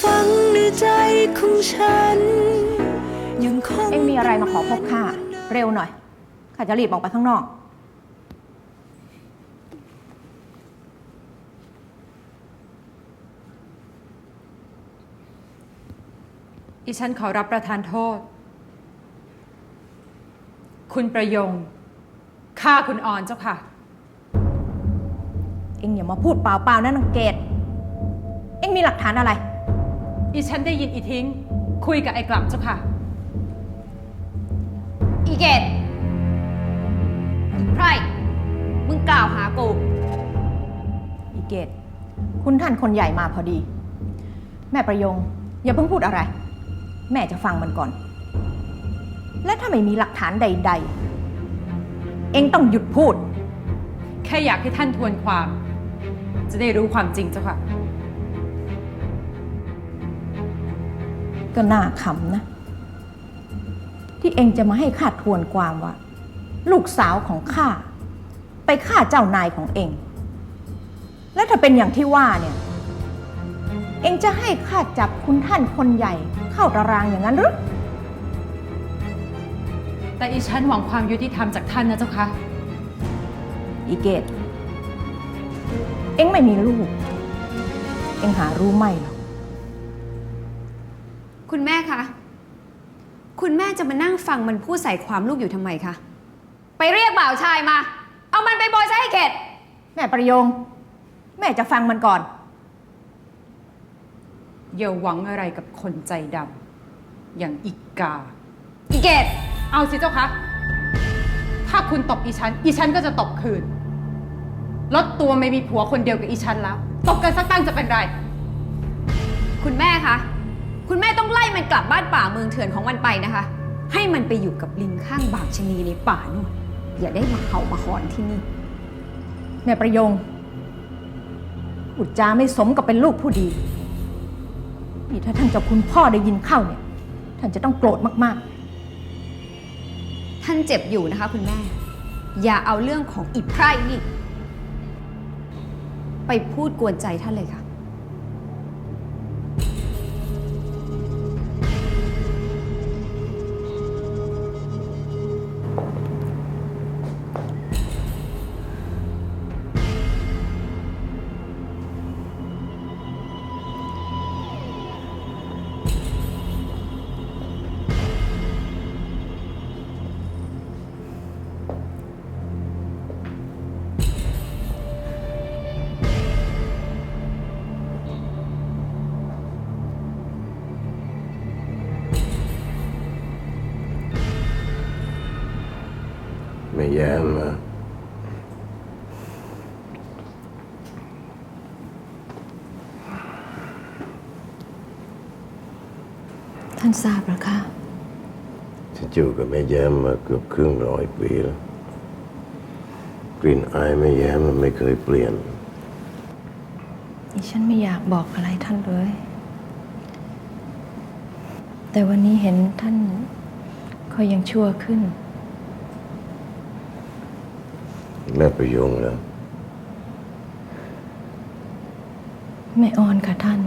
ฝังในใจของฉัน ยังคงเอ็งมีอะไรมาขอพบข้าเร็วหน่อยข้าจะรีบออกไปข้างนอก อีฉันขอรับประทานโทษ คุณประยงฆ่าคุณออนเจ้าค่ะ เอ็งอย่ามาพูดเปล่าๆนะนังเกต เอ็งมีหลักฐานอะไร อีฉันได้ยินอีทิ้ง คุยกับไอ้กลับเจ้าค่ะ อีเกตไพรมึงกล่าวหากู อีเกต คุณท่านคนใหญ่มาพอดี แม่ประยง อย่าเพิ่งพูดอะไร แม่จะฟังมันก่อน และถ้าไม่มีหลักฐานใด ๆ เอ็งต้องหยุดพูด แค่อยากให้ท่านทวนความ จะได้รู้ความจริงเจ้าค่ะ ก็น่าขำนะ ที่เองจะมาให้ข้าทวนความว่า ลูกสาวของข้าไปฆ่าเจ้านายของเอง และถ้าเป็นอย่างที่ว่าเนี่ย เองจะให้ข้าจับคุณท่านคนใหญ่เข้าตารางอย่างนั้นหรือแต่อีฉันหวังความยุติธรรมจากท่านนะเจ้าค่ะอีเกต เองไม่มีลูก เองหารู้ไหมหรอก คุณแม่คะ คุณแม่จะมานั่งฟังมันพูดใส่ความลูกอยู่ทำไมคะ ไปเรียกบ่าวชายมา เอามันไปโบยซะให้เกตแม่ประโยง แม่จะฟังมันก่อน อย่าหวังอะไรกับคนใจดำอย่างอีกาอีเกตเอาสิเจ้าคะ ถ้าคุณตบอีฉัน อีฉันก็จะตบคืน ลดตัวไม่มีผัวคนเดียวกับอีฉันแล้ว ตบกันสักตั้งจะเป็นไร คุณแม่คะ คุณแม่ต้องไล่มันกลับบ้านป่าเมืองเถื่อนของมันไปนะคะ ให้มันไปอยู่กับลิงข้างบางชะนีในป่านู่นอย่าได้มาเห่ามาหอนที่นี่แม่ประยง อุจจาไม่สมกับเป็นลูกผู้ดีนี่ถ้าท่านเจ้าคุณพ่อได้ยินเข้าเนี่ย ท่านจะต้องโกรธมากท่านเจ็บอยู่นะคะ คุณแม่ อย่าเอาเรื่องของอีไพร่นี่ ไปพูดกวนใจท่านเลยค่ะ แย้มนะๆท่านทราบหรือคะฉันอยู่กับแม่แย้มมาเกือบครึ่งร้อยปีแล้ว กลิ่นอายแม่แย้มมันไม่เคยเปลี่ยนดิฉันไม่อยากบอกอะไรท่านเลย แต่วันนี้เห็นท่านเขายังชั่วขึ้น แม่ประยงแล้วไม่อ่อนค่ะท่าน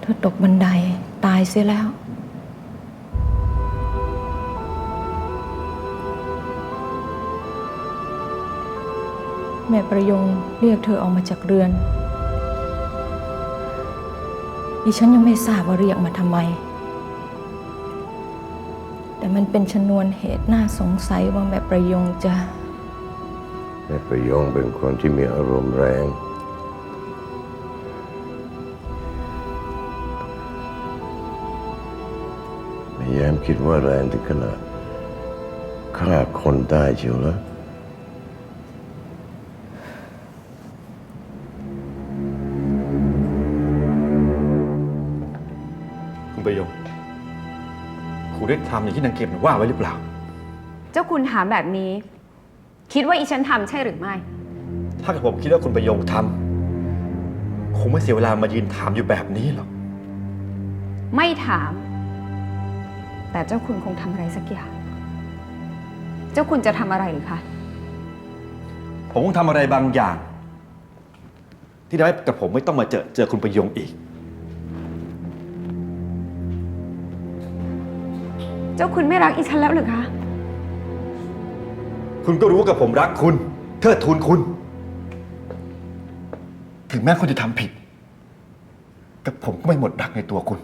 เธอตกบันไดตายเสียแล้ว แม่ประยงเรียกเธอออกมาจากเรือน ดิฉันยังไม่ทราบว่าเรียกมาทำไม แต่มันเป็นชนวนเหตุน่าสงสัยว่าแม่ประยงจะแม่ประยงเป็นคนที่มีอารมณ์แรง ไม่แย้มคิดว่าแรงถึงขนาดฆ่าคนได้เชียวแล้ว ทำอย่างที่นางเก็บว่าไว้หรือเปล่า เจ้าคุณถามแบบนี้ คิดว่าอีฉันทำใช่หรือไม่ ถ้าเกิดผมคิดว่าคุณประโยงทำคงไม่เสียเวลามายืนถามอยู่แบบนี้หรอก ไม่ถาม แต่เจ้าคุณคงทำอะไรสักอย่าง เจ้าคุณจะทำอะไรหรือคะ ผมคงทำอะไรบางอย่าง ที่ทำให้กับผมไม่ต้องมาเจอเจอคุณประยงอีก จ้าคุณไม่รักอีฉันแล้วหรือคะ คุณก็รู้ว่ากับผมรักคุณ เทิดทูนคุณ ถึงแม้คุณจะทำผิดกับผมก็ไม่หมดรักในตัวคุณ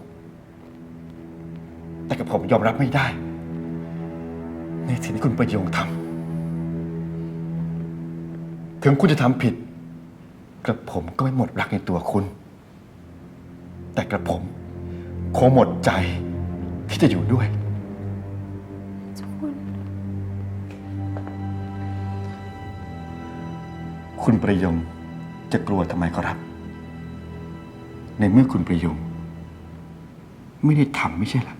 แต่กับผมยอมรับไม่ได้ ในสิ่งที่คุณประโยงทำถึงคุณจะทำผิด กับผมก็ไม่หมดรักในตัวคุณ แต่กับผมคงหมดใจที่จะอยู่ด้วย คุณประยงจะกลัวทำไมครับ ในเมื่อคุณประยง ไม่ได้ทำไม่ใช่หรอ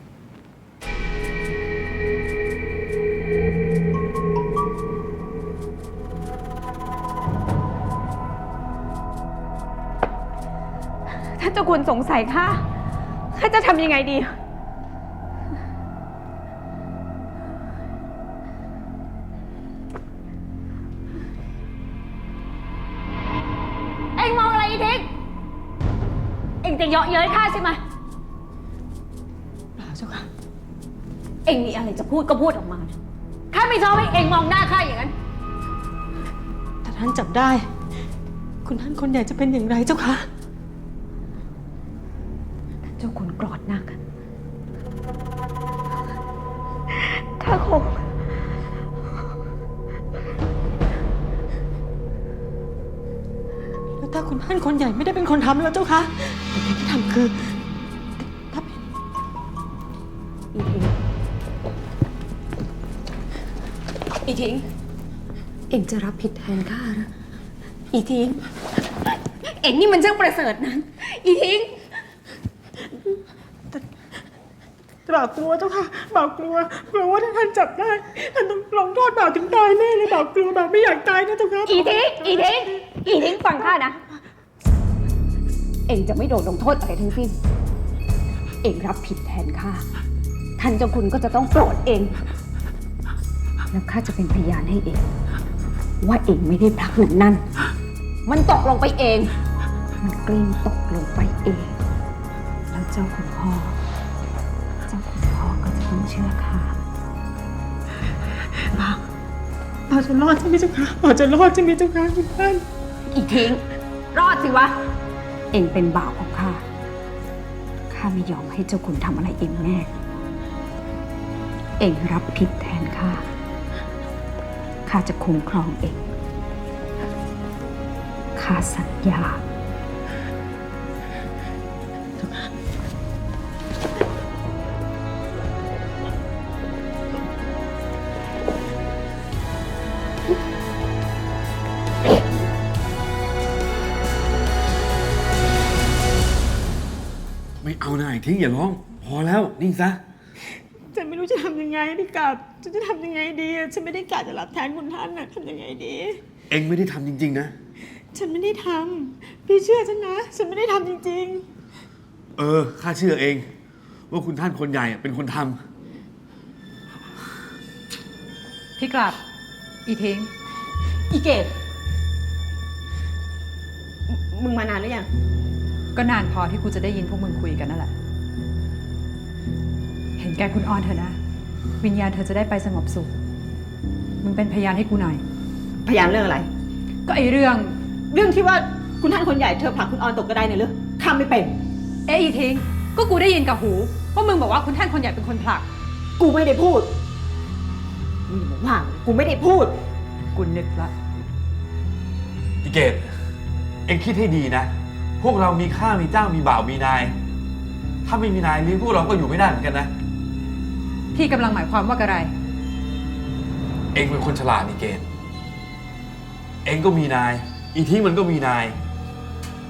ถ้าเจ้าคุณสงสัยข้าข้าจะทำยังไงดี จะเยาะเย้ยข้าใช่ไหมเปล่าเจ้าค่ะ เอ็งมีอะไรจะพูดก็พูดออกมานะข้าไม่ชอบให้เอ็งมองหน้าข้าอย่างนั้นถ้าท่านจับได้ คุณท่านคนใหญ่จะเป็นอย่างไรเจ้าคะเจ้าคุณกรอดหนักข้าคงแล้วถ้าคุณท่านคนใหญ่ไม่ได้เป็นคนทำแล้วเจ้าคะแต่คน ที่ทำคือถ้าเป็นอีทิ้งเอ็งจะรับผิดแทนข้านะอีทิ้งเอ็งนี่มันช่างประเสริฐนะอีทิ้งบ่าวกลัวเจ้าค่ะบ่าวกลัว กลัวว่าถ้าท่านจับได้ท่านต้องลงโทษบ่าวถึงตายแน่เลยบ่าวกลัวบ่าวไม่อยากตายนะเจ้าค่ะอีทิ้งอีทิ้งอีทิ้งฟังข้านะ เอ็งจะไม่โดนลงโทษอะไรทั้งสิ้น เอ็งรับผิดแทนข้า ท่านเจ้าคุณก็จะต้องโกรธเอง แล้วข้าจะเป็นพยานให้เอง ว่าเองไม่ได้พลักนั่นนั่น มันตกลงไปเอง มันกลิ้งตกลงไปเอง แล้วเจ้าคุณพ่อ เจ้าคุณพ่อก็จะต้องเชื่อข้าบ่าวจะรอดใช่ไหมเจ้าค่ะบ่าวจะรอดใช่ไหมเจ้าค่ะคุณท่าน อีกทิ้ง รอดสิวะเองเป็นบ่าวของข้า ข้าไม่ยอมให้เจ้าคุณทำอะไรเองแน่ เองรับผิดแทนข้า ข้าจะคุ้มครองเอง ข้าสัญญา ทิ้งอย่าร้อง พอแล้วนิ่งซะ ฉันไม่รู้จะทำยังไงพี่กาบฉันจะทำยังไงดีอะฉันไม่ได้กะจะรับแทนคุณท่านน่ะทำยังไงดี เองไม่ได้ทำจริง ๆ นะ ฉันไม่ได้ทำพี่เชื่อฉันนะ ฉันไม่ได้ทำจริง เออ ข้าเชื่อเอง ว่าคุณท่านคนใหญ่อะเป็นคนทำพี่กลับ อีทิ้ง อีเกดมึงมานานหรือยัง ก็นานพอที่กูจะได้ยินพวกมึงคุยกันนั่นแหละเห็น แกคุณออนเถอะนะ วิญญาณเธอจะได้ไปสงบสุข มึงเป็นพยานให้กูหน่อย พยานเรื่องอะไร ก็ไอเรื่อง เรื่องที่ว่าคุณท่านคนใหญ่เธอผลักคุณออนตกกระไดเนี่ยหรือข้ามไม่เป็น เอะอีทิ้งก็กูได้ยินกับหูว่ามึงบอกว่าคุณท่านคนใหญ่เป็นคนผลัก กูไม่ได้พูดมึงอย่ามาว่ากูไม่ได้พูด กูนึกละพี่เกดเองคิดให้ดีนะ พวกเรามีข้ามีเจ้ามีบ่าวมีนาย ถ้าไม่มีนายเลี้ยงพวกเราก็อยู่ไม่ได้เหมือนกันนะ พี่กำลังหมายความว่าอะไร เองเป็นคนฉลาดนี่เกดเองก็มีนาย อีทิ้งมันก็มีนาย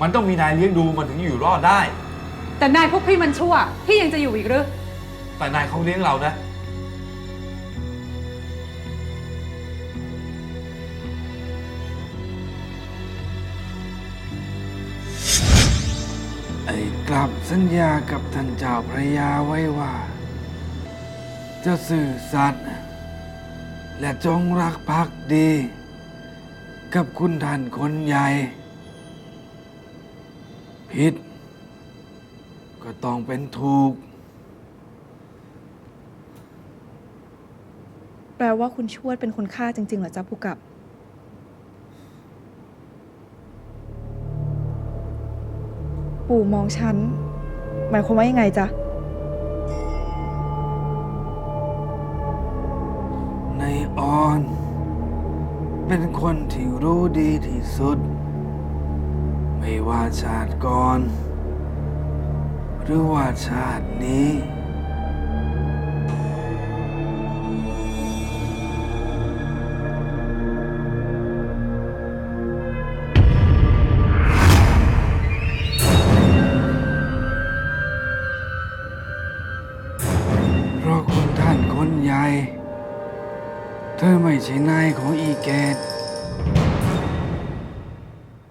มันต้องมีนายเลี้ยงดูมันถึงอยู่รอดได้ แต่นายพวกพี่มันชั่ว พี่ยังจะอยู่อีกหรือ แต่นายเขาเลี้ยงเรานะ ไอ้กลับสัญญากับท่านเจ้าพระยาไว้ว่า จะสื่อสัตย์และจงรักภักดี กับคุณท่านคนใหญ่ ผิด ก็ต้องเป็นถูก แปลว่าคุณชวดเป็นคนฆ่าจริงๆเหรอจ๊ะผู้กับ ปู่มองฉัน หมายความว่ายังไงจ๊ะ อน เป็นคนที่รู้ดีที่สุด ไม่ว่าชาติก่อน หรือว่าชาตินี้ ช่นายของอีเกต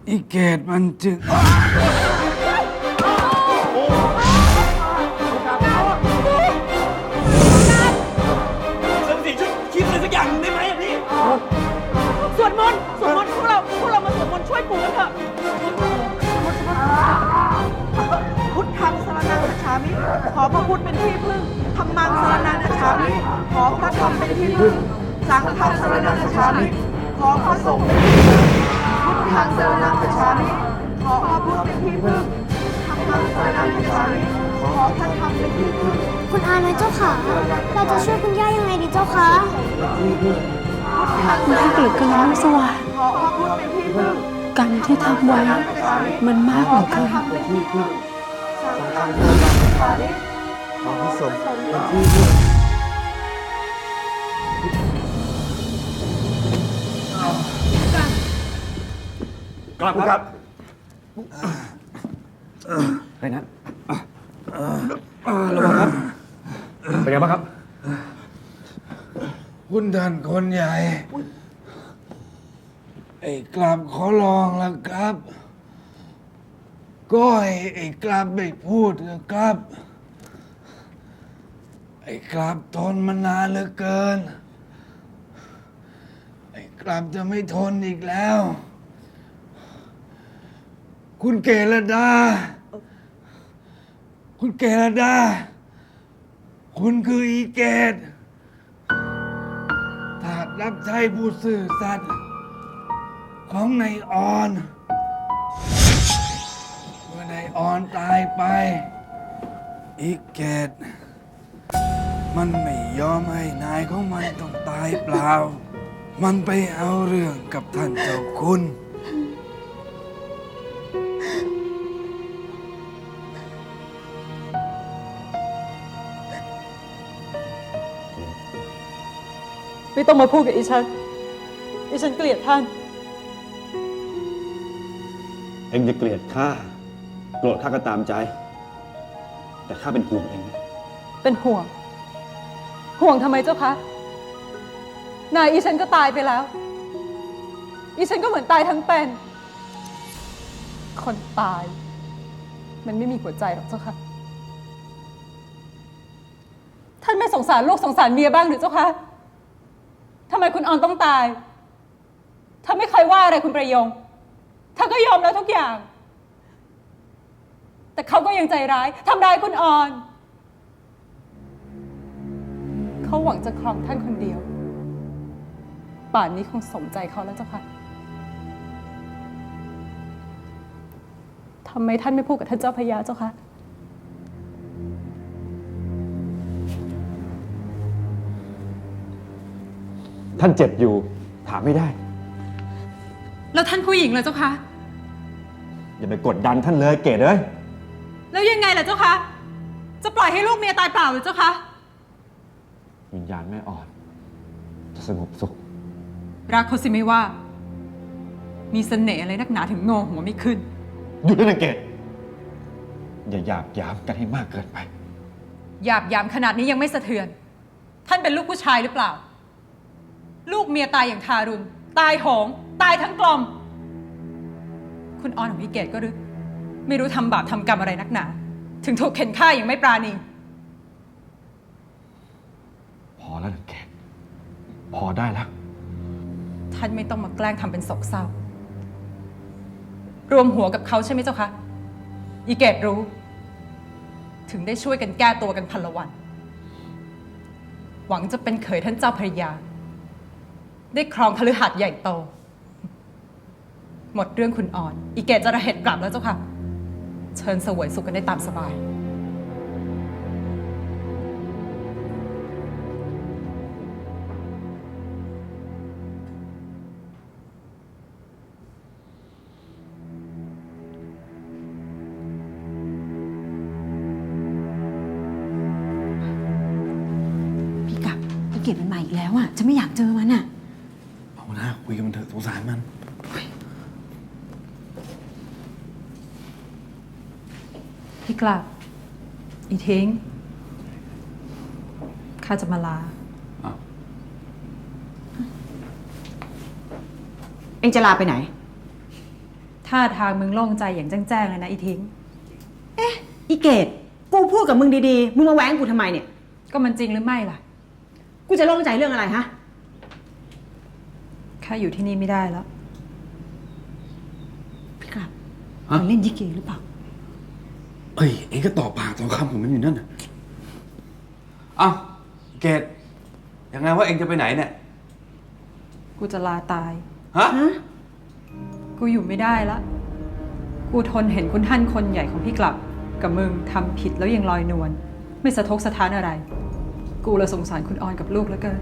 อีเกตมันจึงสวดมนต์สวดมนต์พวกเราพวกเรามาสวดมนต์ช่วยปู่กันเถอะพุทธังสรนังคัจฉามิขอพระพุทธเป็นที่พึ่งธรรมังสรนังคัจฉามิขอพระธรรมเป็นที่พึ่ง สังฆังสรนังคัจฉามิขอพระสงฆ์เป็นที่พึ่งพุทธังสรนังคัจฉามิขอพระพุทธเป็นที่พึ่งธรรมังสรนังคัจฉามิขอพระธรรมเป็นที่พึ่งคุณอานะเจ้าค่ะ เราจะช่วยคุณย่ายังไงดีเจ้าคะถ้าเกิดกันแล้วสว่างกรรมที่ทำไว้ มันมากเหลือเกิน กลับครับอะไรนะระวังครับ เป็นไงบ้างครับ คุณท่านคนใหญ่ ไอ้กลับขอลองแล้วครับ ก็ให้ไอ้กลับไม่พูดนะครับ ไอ้กลับทนมานานเหลือเกิน ไอ้กลับจะไม่ทนอีกแล้ว คุณเกรดา คุณเกรดา คุณคืออีเกตทาสรับใช้ผู้ซื่อสัตย์ของนายออน เมื่อนายออนตายไป อีเกต มันไม่ยอมให้นายของมันต้องตายเปล่า มันไปเอาเรื่องกับท่านเจ้าคุณ ต้องมาพูดกับอีฉัน อีฉันเกลียดท่าน เองจะเกลียดข้าโกรธข้าก็ตามใจ แต่ข้าเป็นห่วงเองนะเป็นห่วง ห่วงทำไมเจ้าคะ นายอีฉันก็ตายไปแล้ว อีฉันก็เหมือนตายทั้งเป็น คนตาย มันไม่มีหัวใจหรอกเจ้าค่ะ ท่านไม่สงสารลูกสงสารเมียบ้างหรือเจ้าคะ ทำไมคุณออนต้องตาย ถ้าไม่เคยว่าอะไรคุณประยงท่าก็ยอมแล้วทุกอย่าง แต่เขาก็ยังใจร้ายทำร้ายคุณออน เขาหวังจะครองท่านคนเดียว ป่านนี้คงสมใจเขาแล้วเจ้าค่ะทำไมท่านไม่พูดกับท่านเจ้าพระยาเจ้าคะ ท่านเจ็บอยู่ ถามไม่ได้ แล้วท่านผู้หญิงล่ะเจ้าคะ อย่าไปกดดันท่านเลยเกดเอ้ยแล้วยังไงล่ะเจ้าคะ จะปล่อยให้ลูกเมียตายเปล่าหรือเจ้าคะ วิญญาณแม่อ่อน จะสงบสุข รักเขาสิไม่ว่า มีเสน่ห์อะไรนักหนาถึงงอหัวไม่ขึ้น หยุดด้วยนะเกดอย่าหยาบหยามกันให้มากเกินไป หยาบยามขนาดนี้ยังไม่สะเทือน ท่านเป็นลูกผู้ชายหรือเปล่า ลูกเมียตายอย่างทารุณ ตายโหง ตายทั้งกลม คุณออนของพี่เกดก็รึไม่รู้ทำบาปทำกรรมอะไรนักหนา ถึงถูกเข็นฆ่าอย่างไม่ปราณี พอแล้วนะเกดพอได้แล้ว ท่านไม่ต้องมาแกล้งทำเป็นโศกเศร้า รวมหัวกับเขาใช่ไหมเจ้าคะ อีเกดรู้ ถึงได้ช่วยกันแก้ตัวกันพันละวัน หวังจะเป็นเขยท่านเจ้าพระยา ได้ครองคฤหัสใหญ่โต หมดเรื่องคุณอ่อน อีเกจะระเหตุกลับแล้วเจ้าค่ะ เชิญเสวยสุขกันได้ตามสบาย พี่กลับ อีทิ้งข้าจะมาลา เองจะลาไปไหน ท่าทางมึงโล่งใจอย่างแจ้งๆเลยนะอีทิ้งอีเกดกูพูดกับมึงดีๆ มึงมาแหวงกูทำไมเนี่ย ก็มันจริงหรือไม่ล่ะ กูจะโล่งใจเรื่องอะไรฮะ ข้าอยู่ที่นี่ไม่ได้แล้ว พี่กลับ ฮะ มันเล่นยิเกหรือเปล่า เอ้ย เองก็ตอบปากตอบคำของมันอยู่นั่นน่ะเอ้าเกดยังไงว่าเองจะไปไหนเนี่ย กูจะลาตาย ฮะ กูอยู่ไม่ได้ละ กูทนเห็นคุณท่านคนใหญ่ของพี่กลับ กับมึงทำผิดแล้วยังลอยนวลไม่สะทกสะท้านอะไร กูเลยสงสารคุณออนกับลูกแล้วเกิน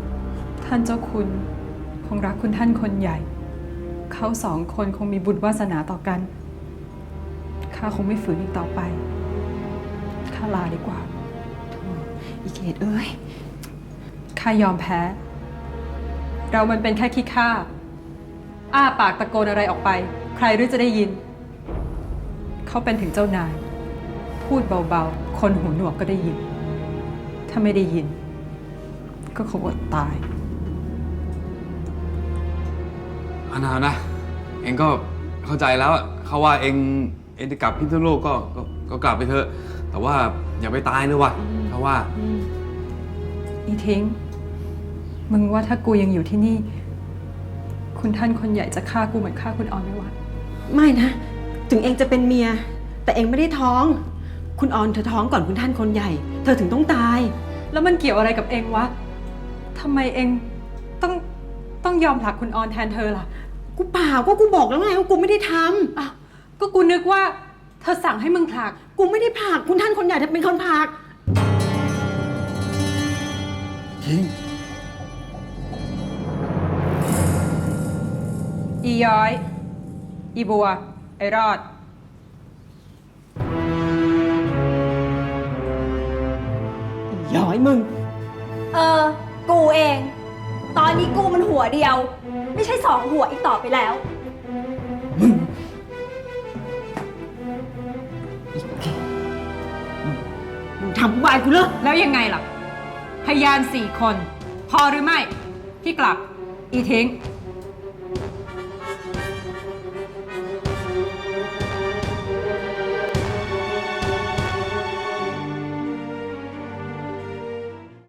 ท่านเจ้าคุณคงรักคุณท่านคนใหญ่ เขาสองคนคงมีบุญวาสนาต่อกัน ข้าคงไม่ฝืนอีกต่อไป ข้าลาดีกว่า อีเกดเอ้ย ข้ายอมแพ้ เรามันเป็นแค่ขี้ข้า อ้าปากตะโกนอะไรออกไป ใครรือจะได้ยิน เขาเป็นถึงเจ้านาย พูดเบาๆ คนหูหนวกก็ได้ยิน ถ้าไม่ได้ยิน ก็คงอดตาย อานานะ เองก็เข้าใจแล้วอะเขาว่าเอง เองจะกลับพิษณุโลกก็ก็ก็กลับไปเถอะ แต่ว่าอย่าไปตายเลยว่ะเขาว่า อีทิ้งมึงว่าถ้ากูยังอยู่ที่นี่ คุณท่านคนใหญ่จะฆ่ากูเหมือนฆ่าคุณออนไหมวะ ไม่นะ ถึงเองจะเป็นเมีย แต่เองไม่ได้ท้อง คุณออนเธอท้องก่อนคุณท่านคนใหญ่ เธอถึงต้องตาย แล้วมันเกี่ยวอะไรกับเองวะทำไมเองต้องต้องยอมผลักคุณออนแทนเธอล่ะ กูเปล่าก็กูบอกแล้วไงว่ากูไม่ได้ทอ้าว ก็กูนึกว่า เธอสั่งให้มึงผลักำกูไม่ได้ผลักคุณท่านคนใหญ่เธอเป็นคนผลัก ยิง อีย้อย อีบัว ไอรอด ย้อยมึง เออ กูเอง ตอนนี้กูมันหัวเดียว ไม่ใช่สองหัวอีกต่อไปแล้ว มึงทำวายกูเลยแล้วยังไงล่ะ พยานสี่คน พอหรือไม่ พี่กลับ อีทิ้ง